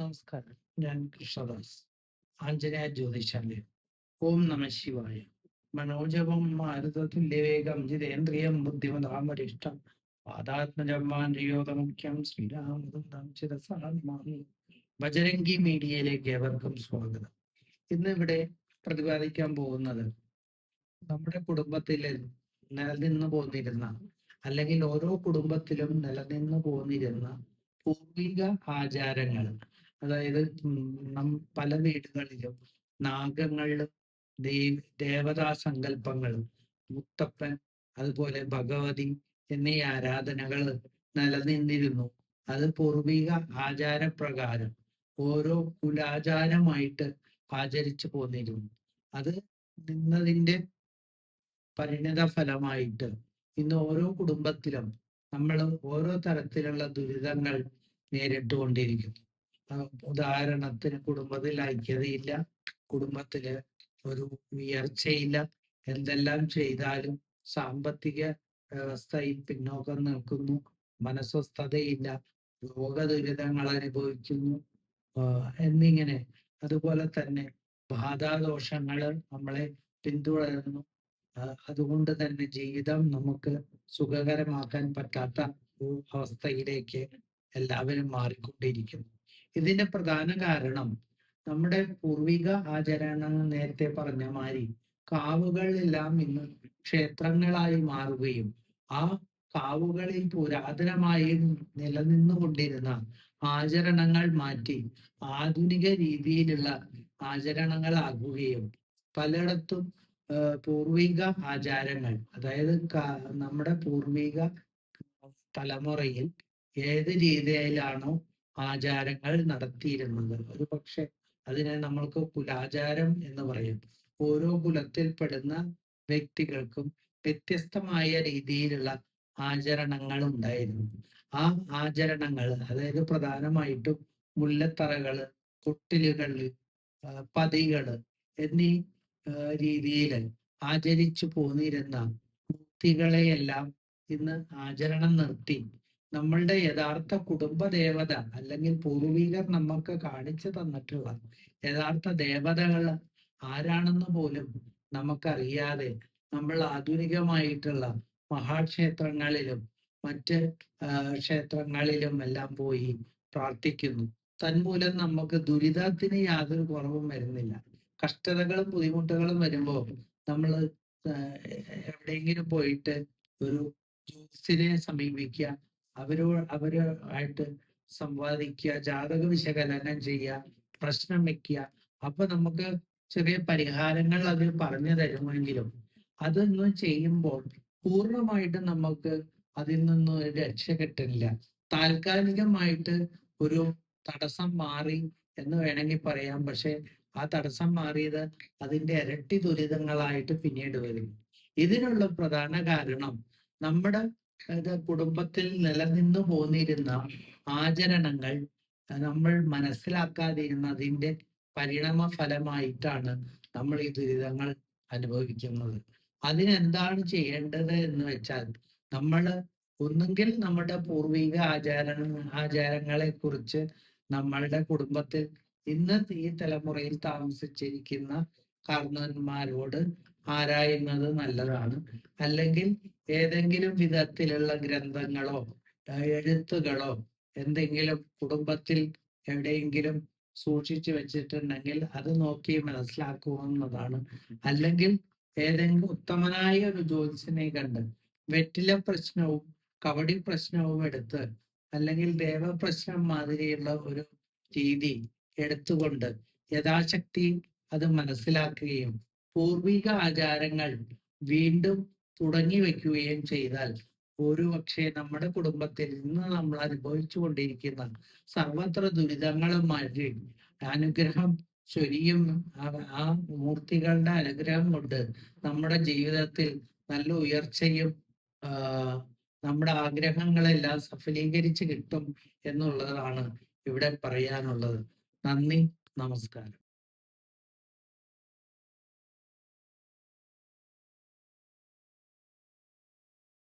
നമസ്കാരം. ഞാൻ കൃഷ്ണദാസ് ആഞ്ജനേയ ജ്യോതിഷാലയം ഓം നമ ശിവായ. മനോജവം മാരുതതുല്യവേഗം ജിതേന്ദ്രിയം ബുദ്ധിമതാമരിഷ്ടം പാദാത്മജമാൻയോതമുഖ്യം ശ്രീരാമൃതം ചിരസാമി ബജരംഗി മീഡിയയിലേക്ക് ഏവർക്കും സ്വാഗതം. ഇന്ന് ഇവിടെ പ്രതിപാദിക്കാൻ പോകുന്നത് നമ്മുടെ കുടുംബത്തിൽ നിലനിന്ന് പോന്നിരുന്ന അല്ലെങ്കിൽ ഓരോ കുടുംബത്തിലും നിലനിന്ന് പോന്നിരുന്ന പൂർവിക ആചാരങ്ങൾ അതായത് നം പല വീടുകളിലും നാഗങ്ങളിലും ദേവ ദേവതാ സങ്കല്പങ്ങളും മുത്തപ്പൻ അതുപോലെ ഭഗവതി എന്നീ ആരാധനകൾ നിലനിന്നിരുന്നു. അത് പൂർവിക ആചാരപ്രകാരം ഓരോ കുലാചാരമായിട്ട് ആചരിച്ചു പോന്നിരുന്നു. അത് നിന്നതിന്റെ പരിണിത ഫലമായിട്ട് ഇന്ന് ഓരോ കുടുംബത്തിലും നമ്മൾ ഓരോ തരത്തിലുള്ള ദുരിതങ്ങൾ നേരിട്ടുകൊണ്ടിരിക്കുന്നു. ഉദാഹരണത്തിന് കുടുംബത്തിൽ ഐക്യതയില്ല കുടുംബത്തിൽ ഒരു ഉയർച്ചയില്ല എന്തെല്ലാം ചെയ്താലും സാമ്പത്തിക വ്യവസ്ഥയിൽ പിന്നോക്കം നിൽക്കുന്നു മനസ്വസ്ഥതയില്ല രോഗദുരിതങ്ങൾ അനുഭവിക്കുന്നു എന്നിങ്ങനെ. അതുപോലെ തന്നെ ബാധാദോഷങ്ങൾ നമ്മളെ പിന്തുടരുന്നു. അതുകൊണ്ട് തന്നെ ജീവിതം നമുക്ക് സുഖകരമാക്കാൻ പറ്റാത്ത അവസ്ഥയിലേക്ക് എല്ലാവരും മാറിക്കൊണ്ടിരിക്കുന്നു. ഇതിന്റെ പ്രധാന കാരണം നമ്മുടെ പൂർവിക ആചരണങ്ങൾ നേരത്തെ പറഞ്ഞ മാതിരി കാവുകളെല്ലാം ഇന്ന് ക്ഷേത്രങ്ങളായി മാറുകയും ആ കാവുകളിൽ പുരാതനമായി നിലനിന്നുകൊണ്ടിരുന്ന ആചരണങ്ങൾ മാറ്റി ആധുനിക രീതിയിലുള്ള ആചരണങ്ങളാകുകയും പലയിടത്തും പൂർവിക ആചാരങ്ങൾ അതായത് നമ്മുടെ പൂർവിക തലമുറയിൽ ഏത് രീതിയിലാണോ ആചാരങ്ങൾ നടത്തിയിരുന്നത്. ഒരു പക്ഷെ അതിനെ നമ്മൾക്ക് കുലാചാരം എന്ന് പറയും. ഓരോ കുലത്തിൽപ്പെടുന്ന വ്യക്തികൾക്കും വ്യത്യസ്തമായ രീതിയിലുള്ള ആചരണങ്ങൾ ഉണ്ടായിരുന്നു. ആ ആചരണങ്ങൾ അതായത് പ്രധാനമായിട്ടും മുല്ലത്തറകൾ കൊട്ടിലുകൾ പതികൾ എന്നീ രീതിയിൽ ആചരിച്ചു പോന്നിരുന്ന വ്യക്തികളെയെല്ലാം ഇന്ന് ആചരണം നിർത്തി. നമ്മളുടെ യഥാർത്ഥ കുടുംബ ദേവത അല്ലെങ്കിൽ പൂർവികർ നമ്മൾക്ക് കാണിച്ചു തന്നിട്ടുള്ള യഥാർത്ഥ ദേവതകൾ ആരാണെന്ന് പോലും നമുക്കറിയാതെ നമ്മൾ ആധുനികമായിട്ടുള്ള മഹാക്ഷേത്രങ്ങളിലും മറ്റ് ക്ഷേത്രങ്ങളിലും എല്ലാം പോയി പ്രാർത്ഥിക്കുന്നു. തന്മൂലം നമുക്ക് ദുരിതത്തിന് യാതൊരു കുറവും വരുന്നില്ല. കഷ്ടതകളും ബുദ്ധിമുട്ടുകളും വരുമ്പോൾ നമ്മൾ എവിടെയെങ്കിലും പോയിട്ട് ഒരു ജ്യൂസിനെ സമീപിക്കുക അവരോ അവരുമായിട്ട് സംവാദിക്കുക ജാതക വിശകലനം ചെയ്യുക പ്രശ്നം വെക്കുക. അപ്പൊ നമുക്ക് ചെറിയ പരിഹാരങ്ങൾ അതിൽ പറഞ്ഞു തരുമെങ്കിലും അതൊന്നും ചെയ്യുമ്പോൾ പൂർണമായിട്ട് നമുക്ക് അതിൽ നിന്നും ഒരു രക്ഷ കിട്ടില്ല താൽക്കാലികമായിട്ട് ഒരു തടസ്സം മാറി എന്ന് വേണമെങ്കിൽ പറയാം. പക്ഷെ ആ തടസ്സം മാറിയത് അതിന്റെ ഇരട്ടി ദുരിതങ്ങളായിട്ട് പിന്നീട് വരും. ഇതിനുള്ള പ്രധാന കാരണം നമ്മുടെ കുടുംബത്തിൽ നിലനിന്നു പോന്നിരുന്ന ആചരണങ്ങൾ നമ്മൾ മനസ്സിലാക്കാതിരുന്നതിന്റെ പരിണാമ ഫലമായിട്ടാണ് നമ്മൾ ഈ ദുരിതങ്ങൾ അനുഭവിക്കുന്നത്. അതിനെന്താണ് ചെയ്യേണ്ടത് എന്ന് വെച്ചാൽ നമ്മൾ ഒന്നുകിൽ നമ്മുടെ പൂർവിക ആചാര ആചാരങ്ങളെ കുറിച്ച് നമ്മളുടെ കുടുംബത്തിൽ ഇന്ന് ഈ തലമുറയിൽ താമസിച്ചിരിക്കുന്ന കാർന്നവന്മാരോട് ആരായുന്നത് നല്ലതാണ്. അല്ലെങ്കിൽ ഏതെങ്കിലും വിധത്തിലുള്ള ഗ്രന്ഥങ്ങളോ എഴുത്തുകളോ എന്തെങ്കിലും കുടുംബത്തിൽ എവിടെയെങ്കിലും സൂക്ഷിച്ചു വെച്ചിട്ടുണ്ടെങ്കിൽ അത് നോക്കി മനസ്സിലാക്കുന്നതാണ് അല്ലെങ്കിൽ ഏതെങ്കിലും ഉത്തമനായ ഒരു ജ്യോതിഷനെ കണ്ട് വെറ്റില പ്രശ്നവും കവടി പ്രശ്നവും എടുത്ത് അല്ലെങ്കിൽ ദേവപ്രശ്നം മാതിരിയുള്ള ഒരു രീതി എടുത്തുകൊണ്ട് യഥാശക്തി അത് മനസ്സിലാക്കുകയും പൂർവിക ആചാരങ്ങൾ വീണ്ടും തുടങ്ങി വെക്കുകയും ചെയ്താൽ ഒരുപക്ഷെ നമ്മുടെ കുടുംബത്തിൽ ഇന്ന് നമ്മൾ അനുഭവിച്ചു കൊണ്ടിരിക്കുന്ന സർവത്ര ദുരിതങ്ങളും മാറ്റി. അനുഗ്രഹം ചൊരിയും ആ മൂർത്തികളുടെ അനുഗ്രഹം കൊണ്ട് നമ്മുടെ ജീവിതത്തിൽ നല്ല ഉയർച്ചയും നമ്മുടെ ആഗ്രഹങ്ങളെല്ലാം സഫലീകരിച്ച് കിട്ടും എന്നുള്ളതാണ് ഇവിടെ പറയാനുള്ളത്. നന്ദി നമസ്കാരം.